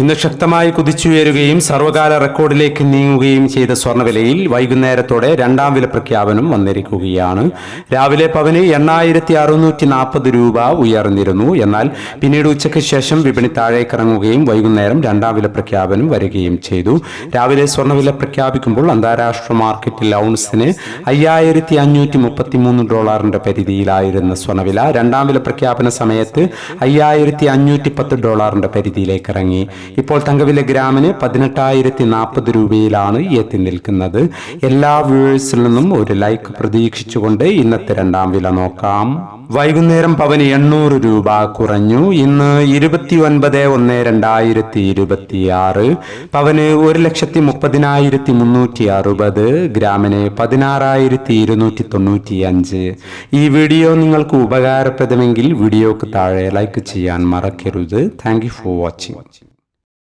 ഇന്ന് ശക്തമായി കുതിച്ചുയരുകയും സർവകാല റെക്കോർഡിലേക്ക് നീങ്ങുകയും ചെയ്ത സ്വർണവിലയിൽ വൈകുന്നേരത്തോടെ രണ്ടാം വില പ്രഖ്യാപനം വന്നിരിക്കുകയാണ്. രാവിലെ പവന് എണ്ണായിരത്തി അറുന്നൂറ്റി നാൽപ്പത് രൂപ ഉയർന്നിരുന്നു. എന്നാൽ പിന്നീട് ഉച്ചയ്ക്ക് ശേഷം വിപണി താഴേക്കിറങ്ങുകയും വൈകുന്നേരം രണ്ടാം വില പ്രഖ്യാപനം വരികയും ചെയ്തു. രാവിലെ സ്വർണവില പ്രഖ്യാപിക്കുമ്പോൾ അന്താരാഷ്ട്ര മാർക്കറ്റിൽ ഔൺസിന് അയ്യായിരത്തി അഞ്ഞൂറ്റി മുപ്പത്തി മൂന്ന് ഡോളറിന്റെ പരിധിയിലായിരുന്ന സ്വർണവില രണ്ടാം വില പ്രഖ്യാപന സമയത്ത് അയ്യായിരത്തി അഞ്ഞൂറ്റി പത്ത് ഡോളറിന്റെ പരിധിയിലേക്ക് ഇറങ്ങി ഇപ്പോൾ തങ്കവില ഗ്രാമിന് പതിനെട്ടായിരത്തി നാൽപ്പത് രൂപയിലാണ് എത്തി നിൽക്കുന്നത്. എല്ലാ വ്യൂവേഴ്സിൽ നിന്നും ഒരു ലൈക്ക് പ്രതീക്ഷിച്ചുകൊണ്ട് ഇന്നത്തെ രണ്ടാം വില നോക്കാം. വൈകുന്നേരം പവന് എണ്ണൂറ് രൂപ കുറഞ്ഞു. ഇന്ന് ഇരുപത്തി ഒൻപത് ഒന്ന് രണ്ടായിരത്തി ഇരുപത്തി ആറ് പവന് ഒരു ലക്ഷത്തി മുപ്പതിനായിരത്തി മുന്നൂറ്റി അറുപത് ഗ്രാമിന് പതിനാറായിരത്തി ഇരുന്നൂറ്റി തൊണ്ണൂറ്റി അഞ്ച് ഈ വീഡിയോ നിങ്ങൾക്ക് ഉപകാരപ്രദമെങ്കിൽ വീഡിയോക്ക് താഴെ ലൈക്ക് ചെയ്യാൻ മറക്കരുത്. Thank you for watching.